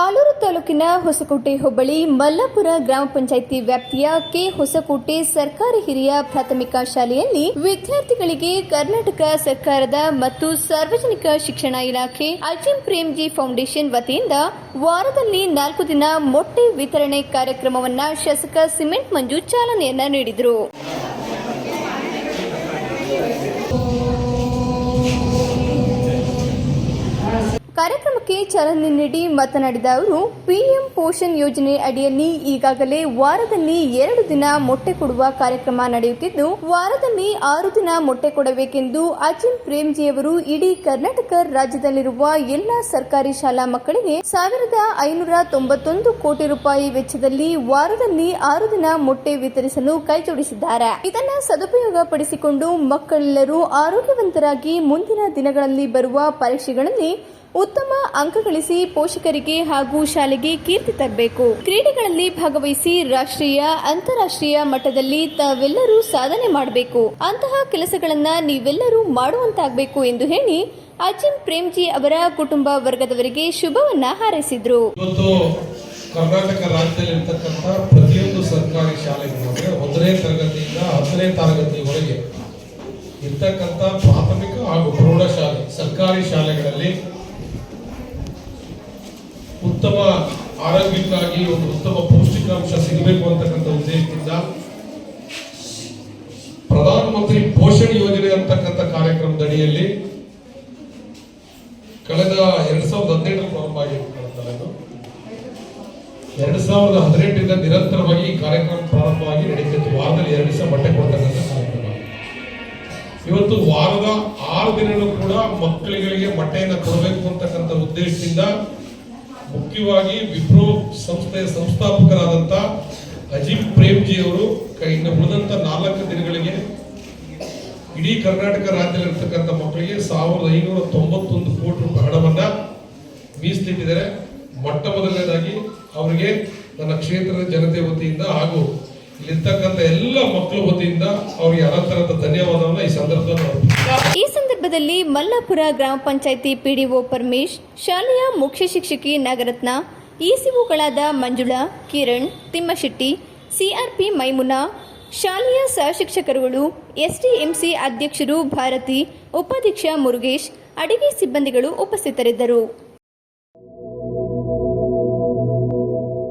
ಆಲೂರು ತಾಲೂಕಿನ ಹೊಸಕೋಟೆ ಹೋಬಳಿ ಮಲ್ಲಾಪುರ ಗ್ರಾಮ ಪಂಚಾಯಿತಿ ವ್ಯಾಪ್ತಿಯ ಕೆ ಹೊಸಕೋಟೆ ಸರ್ಕಾರಿ ಹಿರಿಯ ಪ್ರಾಥಮಿಕ ಶಾಲೆಯಲ್ಲಿ ವಿದ್ಯಾರ್ಥಿಗಳಿಗೆ ಕರ್ನಾಟಕ ಸರ್ಕಾರದ ಮತ್ತು ಸಾರ್ವಜನಿಕ ಶಿಕ್ಷಣ ಇಲಾಖೆ ಅಜಿಂ ಪ್ರೇಮ್ಜಿ ಫೌಂಡೇಶನ್ ವತಿಯಿಂದ ವಾರದಲ್ಲಿ ನಾಲ್ಕು ದಿನ ಮೊಟ್ಟೆ ವಿತರಣೆ ಕಾರ್ಯಕ್ರಮವನ್ನ ಶಾಸಕ ಸಿಮೆಂಟ್ ಮಂಜು ಚಾಲನೆಯನ್ನ ನೀಡಿದರು. ಕಾರ್ಯಕ್ರಮಕ್ಕೆ ಚಾಲನೆ ನೀಡಿ ಮಾತನಾಡಿದ ಅವರು, ಪಿಎಂ ಪೋಷಣ್ ಯೋಜನೆ ಅಡಿಯಲ್ಲಿ ಈಗಾಗಲೇ ವಾರದಲ್ಲಿ ಎರಡು ದಿನ ಮೊಟ್ಟೆ ಕೊಡುವ ಕಾರ್ಯಕ್ರಮ ನಡೆಯುತ್ತಿದ್ದು, ವಾರದಲ್ಲಿ ಆರು ದಿನ ಮೊಟ್ಟೆ ಕೊಡಬೇಕೆಂದು ಅಜಿಂ ಪ್ರೇಮ್ಜಿಯವರು ಇಡೀ ಕರ್ನಾಟಕ ರಾಜ್ಯದಲ್ಲಿರುವ ಎಲ್ಲಾ ಸರ್ಕಾರಿ ಶಾಲಾ ಮಕ್ಕಳಿಗೆ ಸಾವಿರದ ಐನೂರ ತೊಂಬತ್ತೊಂದು ಕೋಟಿ ರೂಪಾಯಿ ವೆಚ್ಚದಲ್ಲಿ ವಾರದಲ್ಲಿ ಆರು ದಿನ ಮೊಟ್ಟೆ ವಿತರಿಸಲು ಕೈಜೋಡಿಸಿದ್ದಾರೆ ಇದನ್ನು ಸದುಪಯೋಗ ಪಡಿಸಿಕೊಂಡು ಮಕ್ಕಳೆಲ್ಲರೂ ಆರೋಗ್ಯವಂತರಾಗಿ ಮುಂದಿನ ದಿನಗಳಲ್ಲಿ ಬರುವ ಪರೀಕ್ಷೆಗಳಲ್ಲಿ ಉತ್ತಮ ಅಂಕ ಗಳಿಸಿ ಪೋಷಕರಿಗೆ ಹಾಗೂ ಶಾಲೆಗೆ ಕೀರ್ತಿ ತರಬೇಕು. ಕ್ರೀಡೆಗಳಲ್ಲಿ ಭಾಗವಹಿಸಿ ರಾಷ್ಟ್ರೀಯ, ಅಂತಾರಾಷ್ಟ್ರೀಯ ಮಟ್ಟದಲ್ಲಿ ತಾವೆಲ್ಲರೂ ಸಾಧನೆ ಮಾಡಬೇಕು. ಅಂತಹ ಕೆಲಸಗಳನ್ನ ನೀವೆಲ್ಲರೂ ಮಾಡುವಂತಾಗಬೇಕು ಎಂದು ಹೇಳಿ ಅಜಿಂ ಪ್ರೇಮ್ಜಿ ಅವರ ಕುಟುಂಬ ವರ್ಗದವರಿಗೆ ಶುಭವನ್ನ ಹಾರೈಸಿದ್ರು. ಕರ್ನಾಟಕ ರಾಜ್ಯದಲ್ಲಿ ಇರ್ತಕ್ಕಂಥ ಪ್ರತಿಯೊಂದು ಸರ್ಕಾರಿ ಶಾಲೆಗಳು ಅಂದ್ರೆ ಒಂದನೇ ತರಗತಿಯಿಂದ ಹತ್ತನೇ ತರಗತಿವರೆಗೆ ಇರ್ತಕ್ಕಂಥ ಪ್ರಾಥಮಿಕ ಹಾಗೂ ಪ್ರೌಢಶಾಲೆ, ಸರ್ಕಾರಿ ಶಾಲೆಗಳಲ್ಲಿ ಉತ್ತಮ ಆರೋಗ್ಯಕ್ಕಾಗಿ ಒಂದು ಉತ್ತಮ ಪೌಷ್ಟಿಕಾಂಶ ಸಿಗಬೇಕು ಅಂತಕ್ಕಂಥ ಉದ್ದೇಶದಿಂದ ಪ್ರಧಾನಮಂತ್ರಿ ಪೋಷಣ್ ಯೋಜನೆ ಅಂತಕ್ಕಂಥ ಕಾರ್ಯಕ್ರಮದಡಿಯಲ್ಲಿ ಕಳೆದ ಎರಡ್ ಸಾವಿರದ ಹದಿನೆಂಟು ಪ್ರಾರಂಭ ಆಗಿರ್ತಕ್ಕಂಥದ್ದು. ಎರಡ್ ಸಾವಿರದ ಹದಿನೆಂಟರಿಂದ ನಿರಂತರವಾಗಿ ಈ ಕಾರ್ಯಕ್ರಮ ಪ್ರಾರಂಭವಾಗಿ ನಡೀತಿತ್ತು ವಾರದಲ್ಲಿ ಎರಡು ದಿವಸ ಬಟ್ಟೆ ಕೊಡ್ತಕ್ಕಂಥ ಕಾರ್ಯಕ್ರಮ ಇವತ್ತು ವಾರದ ಆರು ದಿನಗಳು ಕೂಡ ಮಕ್ಕಳಿಗೆ ಬಟ್ಟೆಯನ್ನು ಕೊಡಬೇಕು ಅಂತಕ್ಕಂಥ ಉದ್ದೇಶದಿಂದ ಮುಖ್ಯವಾಗಿ ವಿಪ್ರೋ ಸಂಸ್ಥೆಯ ಸಂಸ್ಥಾಪಕರಾದಂಥ ಅಜಿಮ್ ಪ್ರೇಮ್ಜಿ ಅವರು ಇನ್ನು ಉಳಿದಂತ ನಾಲ್ಕು ದಿನಗಳಿಗೆ ಇಡೀ ಕರ್ನಾಟಕ ರಾಜ್ಯದಲ್ಲಿರ್ತಕ್ಕಂಥ ಮಕ್ಕಳಿಗೆ ಸಾವಿರದ ಐನೂರ ತೊಂಬತ್ತೊಂದು ಕೋಟಿ ರೂಪಾಯಿ ಹಣವನ್ನ ಮೀಸಲಿಟ್ಟಿದ್ದಾರೆ. ಮೊಟ್ಟ ಮೊದಲನೇದಾಗಿ ಅವರಿಗೆ ನನ್ನ ಕ್ಷೇತ್ರದ ಜನತೆ ವತಿಯಿಂದ ಹಾಗೂ ಇಲ್ಲಿರ್ತಕ್ಕಂಥ ಎಲ್ಲ ಮಕ್ಕಳ ವತಿಯಿಂದ ಅವರಿಗೆ ಅನಂತರದ ಧನ್ಯವಾದವನ್ನು ಈ ಸಂದರ್ಭದಲ್ಲಿ ಸಂದರ್ಭದಲ್ಲಿ ಮಲ್ಲಾಪುರ ಗ್ರಾಮ ಪಂಚಾಯಿತಿ ಪಿಡಿಒ ಪರಮೇಶ್, ಶಾಲೆಯ ಮುಖ್ಯ ಶಿಕ್ಷಕಿ ನಾಗರತ್ನ, ಇಸಿಒಗಳಾದ ಮಂಜುಳಾ, ಕಿರಣ್, ತಿಮ್ಮಶೆಟ್ಟಿ, ಸಿಆರ್ಪಿ ಮೈಮುನಾ, ಶಾಲೆಯ ಸಹಶಿಕ್ಷಕರುಗಳು, ಎಸ್ಡಿಎಂಸಿ ಅಧ್ಯಕ್ಷರು ಭಾರತಿ, ಉಪಾಧ್ಯಕ್ಷ ಮುರುಗೇಶ್, ಅಡಿಗೆ ಸಿಬ್ಬಂದಿಗಳು ಉಪಸ್ಥಿತರಿದ್ದರು.